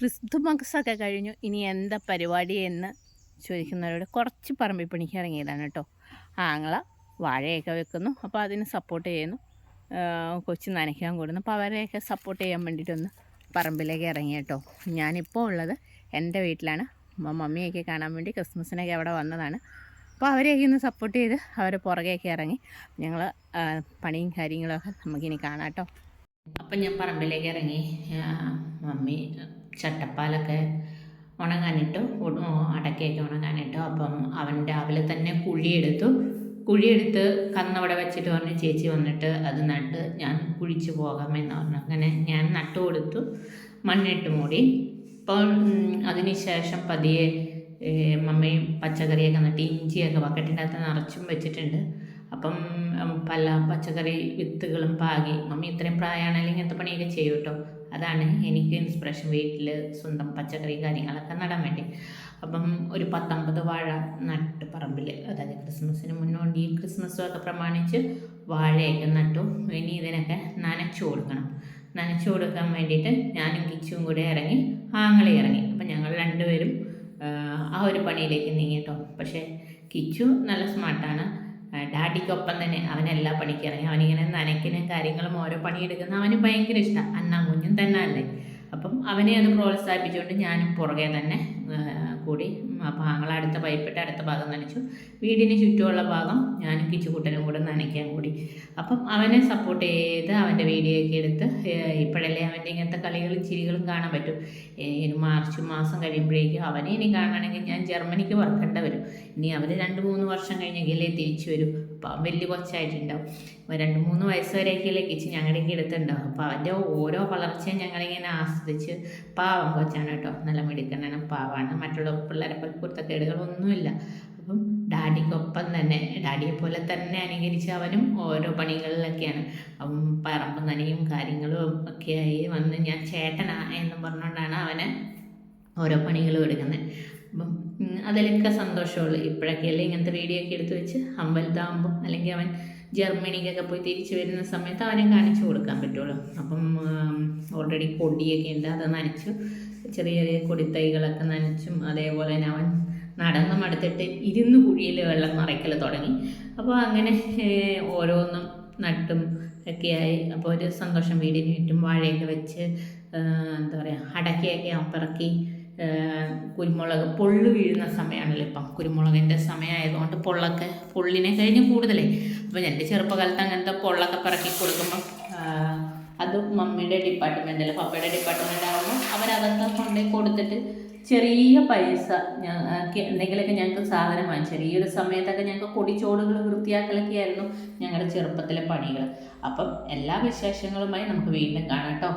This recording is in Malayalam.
ക്രിസ്തുമസൊക്കെ കഴിഞ്ഞു. ഇനി എന്താ പരിപാടി എന്ന് ചോദിക്കുന്നവരോട് കുറച്ച് പറമ്പിൽ പണിക്ക് ഇറങ്ങിയതാണ് കേട്ടോ. ആങ്ങള വാഴയൊക്കെ വെക്കുന്നു. അപ്പോൾ അതിന് സപ്പോർട്ട് ചെയ്യുന്നു. കൊച്ചു നനയ്ക്കാൻ കൂടുന്നു. അപ്പോൾ അവരെയൊക്കെ സപ്പോർട്ട് ചെയ്യാൻ വേണ്ടിയിട്ടൊന്ന് പറമ്പിലേക്ക് ഇറങ്ങി കേട്ടോ. ഞാനിപ്പോൾ ഉള്ളത് എന്റെ വീട്ടിലാണ്. മമ്മിയൊക്കെ കാണാൻ വേണ്ടി ക്രിസ്മസിനൊക്കെ അവിടെ വന്നതാണ്. അപ്പോൾ അവരെയൊക്കെ ഒന്ന് സപ്പോർട്ട് ചെയ്ത് അവർ പുറകെയൊക്കെ ഇറങ്ങി. ഞങ്ങൾ പണിയും കാര്യങ്ങളൊക്കെ നമുക്കിനി കാണാം കേട്ടോ. അപ്പം ഞാൻ പറമ്പിലേക്ക് ഇറങ്ങി. മമ്മി ചട്ടപ്പാലൊക്കെ ഉണങ്ങാനിട്ടു. അടക്കയൊക്കെ ഉണങ്ങാനിട്ടു. അപ്പം അവൻ രാവിലെ തന്നെ കുഴിയെടുത്തു. കുഴിയെടുത്ത് കന്നവിടെ വെച്ചിട്ട് പറഞ്ഞ് ചേച്ചി വന്നിട്ട് അത് നട്ട് ഞാൻ കുഴിച്ച് പോകാമെന്ന് പറഞ്ഞു. അങ്ങനെ ഞാൻ നട്ടു കൊടുത്തു. മണ്ണിട്ട് മൂടി. അപ്പോൾ അതിന് ശേഷം പതിയെ മമ്മയും പച്ചക്കറിയൊക്കെ നട്ട് ഇഞ്ചിയൊക്കെ ബക്കറ്റിന്റെ അകത്ത് നിറച്ചും വെച്ചിട്ടുണ്ട്. അപ്പം പല പച്ചക്കറി വിത്തുകളും പാകി. മമ്മി ഇത്രയും പ്രായമാണെങ്കിൽ ഇങ്ങനത്തെ പണിയൊക്കെ ചെയ്യും കേട്ടോ അതാണ് എനിക്ക് ഇൻസ്പിറേഷൻ വീട്ടിൽ സ്വന്തം പച്ചക്കറി കാര്യങ്ങളൊക്കെ നടാൻ വേണ്ടി. അപ്പം ഒരു പത്തൊമ്പത് വാഴ നട്ട് പറമ്പിൽ അതായത് ക്രിസ്മസിന് മുന്നോടി ക്രിസ്മസും ഒക്കെ പ്രമാണിച്ച് വാഴയൊക്കെ നട്ടു. ഇനി ഇതിനൊക്കെ നനച്ചു കൊടുക്കണം. നനച്ചു കൊടുക്കാൻ വേണ്ടിയിട്ട് ഞാനും കിച്ചും കൂടെ ഇറങ്ങി ആങ്ങളെ ഇറങ്ങി. അപ്പം ഞങ്ങൾ രണ്ടുപേരും ആ ഒരു പണിയിലേക്ക് നീങ്ങി കേട്ടോ. പക്ഷേ കിച്ചു നല്ല സ്മാർട്ടാണ് ഡാഡിക്കൊപ്പം തന്നെ അവനെല്ലാം പണിക്ക് ഇറങ്ങി അവനിങ്ങനെ നനയ്ക്കുന്ന കാര്യങ്ങളും ഓരോ പണിയെടുക്കുന്ന അവന് ഭയങ്കര ഇഷ്ടമാണ് അന്നാ കുഞ്ഞും തന്നെ അല്ലേ? അപ്പം അവനെ അത് പ്രോത്സാഹിപ്പിച്ചുകൊണ്ട് ഞാനും പുറകെ തന്നെ കൂടി അപ്പോൾ ആങ്ങളെ അടുത്ത പൈപ്പിട്ട് അടുത്ത ഭാഗം നനച്ചു. വീടിന് ചുറ്റുമുള്ള ഭാഗം ഞാനും കിച്ചുകൂട്ടനും കൂടെ നനയ്ക്കാൻ കൂടി. അപ്പം അവനെ സപ്പോർട്ട് ചെയ്ത് അവന്റെ വീഡിയോ ഒക്കെ എടുത്ത് ഇപ്പോഴല്ലേ അവന്റെ ഇങ്ങനത്തെ കളികളും ചിരികളും കാണാൻ പറ്റും. ഇനി മാർച്ച് മാസം കഴിയുമ്പോഴേക്കും അവനെ ഇനി കാണണമെങ്കിൽ ഞാൻ ജർമ്മനിക്ക് വർക്കേണ്ട വരും. ഇനി അവർ രണ്ട് മൂന്ന് വർഷം കഴിഞ്ഞെങ്കിലേ തിരിച്ചു വരും. അപ്പം വലിയ കൊച്ചായിട്ടുണ്ടാവും. രണ്ട് മൂന്ന് വയസ്സ് വരെയൊക്കെയല്ലേ ഞങ്ങളുടെ ഇങ്ങനെ എടുത്തുണ്ടാവും അപ്പോൾ അവന്റെ ഓരോ വളർച്ചയും ഞങ്ങളിങ്ങനെ ആസ്വദിച്ച് പാവം കൊച്ചാണ് കേട്ടോ. നല്ല മിടുക്കനാണ് പാവാണ്. മറ്റുള്ള പിള്ളേരെ പോലെ പൊരുത്തക്കേടുകളൊന്നുമില്ല അപ്പം ഡാഡിക്കൊപ്പം തന്നെ ഡാഡിയെ പോലെ തന്നെ അനുകരിച്ച് അവനും ഓരോ പണികളിലൊക്കെയാണ്. അവൻ പറമ്പ് നനയും കാര്യങ്ങളും ഒക്കെയായി വന്ന് ഞാൻ ചേട്ടനാ എന്ന് പറഞ്ഞുകൊണ്ടാണ് അവനെ ഓരോ പണികളും എടുക്കുന്നത്. അപ്പം അതിലൊക്കെ സന്തോഷമുള്ളൂ. ഇപ്പോഴൊക്കെയല്ലേ ഇങ്ങനത്തെ വീഡിയോ ഒക്കെ എടുത്ത് വെച്ച് അമ്പലത്താകുമ്പോൾ അല്ലെങ്കിൽ അവൻ ജർമ്മനിക്കൊക്കെ പോയി തിരിച്ചു വരുന്ന സമയത്ത് അവനെ കാണിച്ചു കൊടുക്കാൻ പറ്റുള്ളൂ. അപ്പം ഓൾറെഡി കൊടിയൊക്കെ ഉണ്ട് അത് നനച്ചു ചെറിയ ചെറിയ കൊടിത്തൈകളൊക്കെ നനച്ചും അതേപോലെ അവൻ നടന്ന് മടുത്തിട്ട് ഇരുന്ന് കുഴിയിൽ വെള്ളം നിറയ്ക്കൽ തുടങ്ങി. അപ്പോൾ അങ്ങനെ ഓരോന്നും നട്ടും ഒക്കെയായി. അപ്പോൾ ഒരു സന്തോഷം വീടിന് ചുറ്റും വാഴയൊക്കെ വെച്ച് എന്താ പറയുക അടക്കയൊക്കെ അപ്പിറക്കി കുരുമുളക് പൊള്ളു വീഴുന്ന സമയമാണല്ലോ ഇപ്പം കുരുമുളകിന്റെ സമയമായതുകൊണ്ട് പൊള്ളൊക്കെ പൊള്ളിനെ കഴിഞ്ഞ് കൂടുതലേ അപ്പോൾ എന്റെ ചെറുപ്പകാലത്ത് അങ്ങനത്തെ പൊള്ളൊക്കെ പിറക്കി കൊടുക്കുമ്പം അത് മമ്മിയുടെ ഡിപ്പാർട്ട്മെന്റിൽ പപ്പയുടെ ഡിപ്പാർട്ട്മെന്റ് ആകുമ്പോൾ അവരതൊക്കെ കൊണ്ടുപോയി കൊടുത്തിട്ട് ചെറിയ പൈസ ഞങ്ങൾക്ക് എന്തെങ്കിലുമൊക്കെ ഞങ്ങൾക്ക് സാധനം വാങ്ങി ചെറിയൊരു സമയത്തൊക്കെ ഞങ്ങൾക്ക് കൊടിച്ചോടുകൾ വൃത്തിയാക്കലൊക്കെ ആയിരുന്നു ഞങ്ങളുടെ ചെറുപ്പത്തിലെ പണികൾ. അപ്പം എല്ലാ വിശേഷങ്ങളുമായി നമുക്ക് വീണ്ടും കാണാം കേട്ടോ.